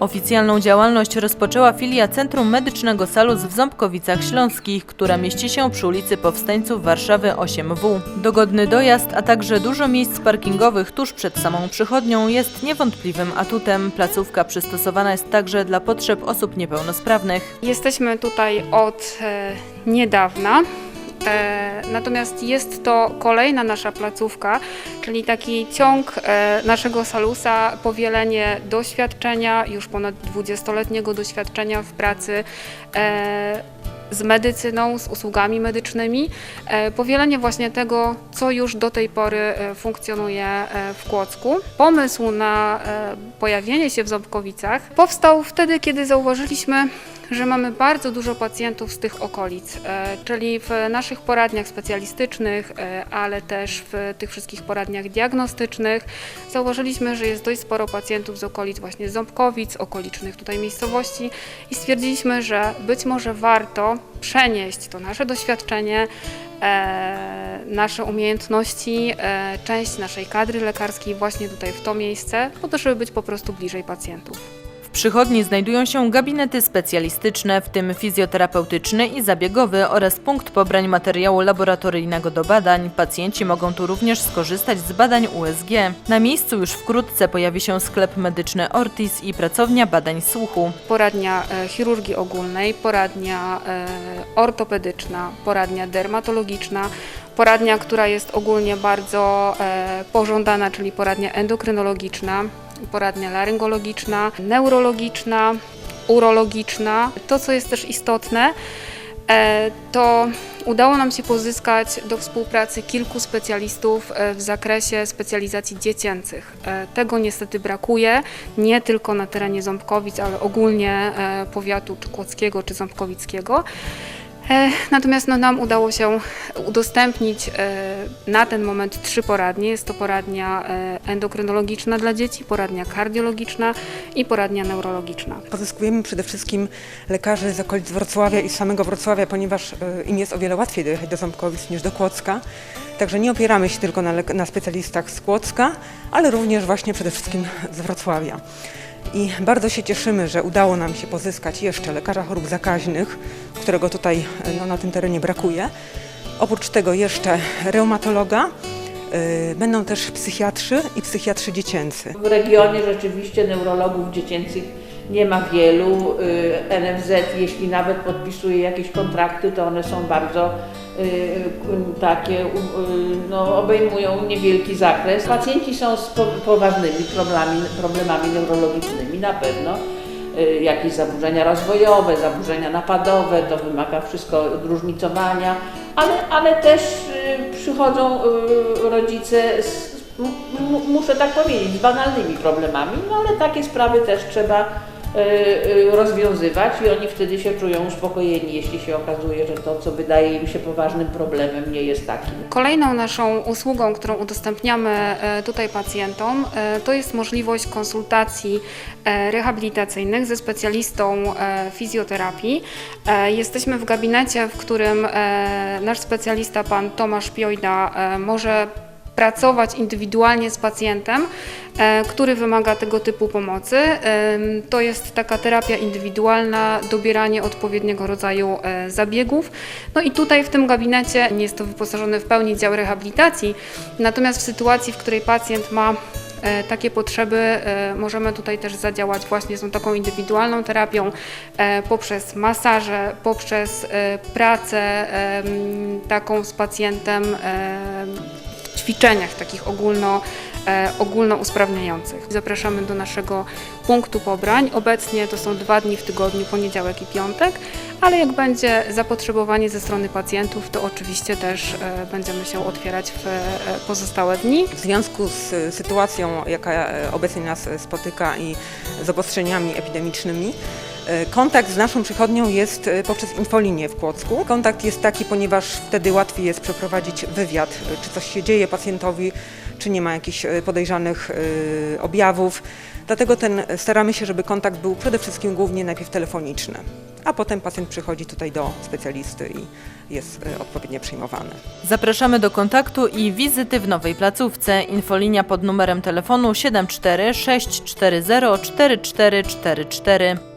Oficjalną działalność rozpoczęła filia Centrum Medycznego Salus w Ząbkowicach Śląskich, która mieści się przy ulicy Powstańców Warszawy 8W. Dogodny dojazd, a także dużo miejsc parkingowych tuż przed samą przychodnią jest niewątpliwym atutem. Placówka przystosowana jest także dla potrzeb osób niepełnosprawnych. Jesteśmy tutaj od e, niedawna. E, natomiast jest to kolejna nasza placówka, czyli taki ciąg e, naszego salusa, powielenie doświadczenia, już ponad 20-letniego doświadczenia w pracy e, z medycyną, z usługami medycznymi, powielenie właśnie tego, co już do tej pory funkcjonuje w Kłodzku. Pomysł na pojawienie się w Ząbkowicach powstał wtedy, kiedy zauważyliśmy, że mamy bardzo dużo pacjentów z tych okolic, e, czyli w naszych poradniach specjalistycznych, e, ale też w tych wszystkich poradniach diagnostycznych. Zauważyliśmy, że jest dość sporo pacjentów z okolic właśnie Ząbkowic, okolicznych tutaj miejscowości i stwierdziliśmy, że być może warto przenieść to nasze doświadczenie, e, nasze umiejętności, część naszej kadry lekarskiej właśnie tutaj w to miejsce, po to, żeby być po prostu bliżej pacjentów. W przychodni znajdują się gabinety specjalistyczne, w tym fizjoterapeutyczny i zabiegowy oraz punkt pobrań materiału laboratoryjnego do badań. Pacjenci mogą tu również skorzystać z badań USG. Na miejscu już wkrótce pojawi się sklep medyczny Ortis i pracownia badań słuchu. poradnia e, chirurgii ogólnej, poradnia e, ortopedyczna, poradnia dermatologiczna, poradnia, która jest ogólnie bardzo e, pożądana, czyli poradnia endokrynologiczna, poradnia laryngologiczna, neurologiczna, urologiczna. To, co jest też istotne, e, to udało nam się pozyskać do współpracy kilku specjalistów e, w zakresie specjalizacji dziecięcych. E, Tego niestety brakuje, nie tylko na terenie Ząbkowic, ale ogólnie powiatu czy Kłodzkiego, czy Ząbkowickiego. E, Natomiast no, nam udało się udostępnić e, na ten moment trzy poradnie. Jest to poradnia e, endokrynologiczna dla dzieci, poradnia kardiologiczna i poradnia neurologiczna. Pozyskujemy przede wszystkim lekarzy z okolic Wrocławia i z samego Wrocławia, ponieważ im jest o wiele łatwiej dojechać do Ząbkowic niż do Kłodzka. Także nie opieramy się tylko na, na specjalistach z Kłodzka, ale również właśnie przede wszystkim z Wrocławia. I bardzo się cieszymy, że udało nam się pozyskać jeszcze lekarza chorób zakaźnych, którego tutaj e, no, na tym terenie brakuje. Oprócz tego jeszcze reumatologa, e, będą też psychiatrzy i psychiatrzy dziecięcy. W regionie rzeczywiście neurologów dziecięcych nie ma wielu. Y, NFZ, jeśli nawet podpisuje jakieś kontrakty, to one są bardzo takie, y, no, obejmują niewielki zakres. Pacjenci są z po- poważnymi problemami, problemami neurologicznymi na pewno. Y, Jakieś zaburzenia rozwojowe, zaburzenia napadowe, to wymaga wszystko różnicowania, ale, ale też y, przychodzą y, rodzice z, muszę tak powiedzieć, z banalnymi problemami, no ale takie sprawy też trzeba y, y, rozwiązywać i oni wtedy się czują uspokojeni, jeśli się okazuje, że to, co wydaje im się poważnym problemem, nie jest takim. Kolejną naszą usługą, którą udostępniamy e, tutaj pacjentom, e, to jest możliwość konsultacji e, rehabilitacyjnych ze specjalistą fizjoterapii. Jesteśmy w gabinecie, w którym nasz specjalista, pan Tomasz Piojda, może pracować indywidualnie z pacjentem, e, który wymaga tego typu pomocy. Em, To jest taka terapia indywidualna, dobieranie odpowiedniego rodzaju e, zabiegów. No i tutaj w tym gabinecie nie jest to wyposażony w pełni dział rehabilitacji, natomiast w sytuacji, w której pacjent ma e, takie potrzeby, e, możemy tutaj też zadziałać właśnie z tą taką indywidualną terapią e, poprzez masaże, poprzez e, pracę taką z pacjentem ćwiczeniach takich ogólno, e, ogólnousprawniających. Zapraszamy do naszego punktu pobrań. Obecnie to są dwa dni w tygodniu, poniedziałek i piątek, ale jak będzie zapotrzebowanie ze strony pacjentów, to oczywiście też e, będziemy się otwierać w e, pozostałe dni. W związku z y, sytuacją, jaka e, obecnie nas e, spotyka i z obostrzeniami epidemicznymi, e, kontakt z naszą przychodnią jest e, poprzez infolinię w Płocku. Kontakt jest taki, ponieważ wtedy łatwiej jest przeprowadzić wywiad, e, czy coś się dzieje pacjentowi, czy nie ma jakichś e, podejrzanych e, objawów. Dlatego ten, staramy się, żeby kontakt był przede wszystkim głównie najpierw telefoniczny. a potem pacjent przychodzi tutaj do specjalisty i jest odpowiednio przyjmowany. Zapraszamy do kontaktu i wizyty w nowej placówce. Infolinia pod numerem telefonu 74 640 4444.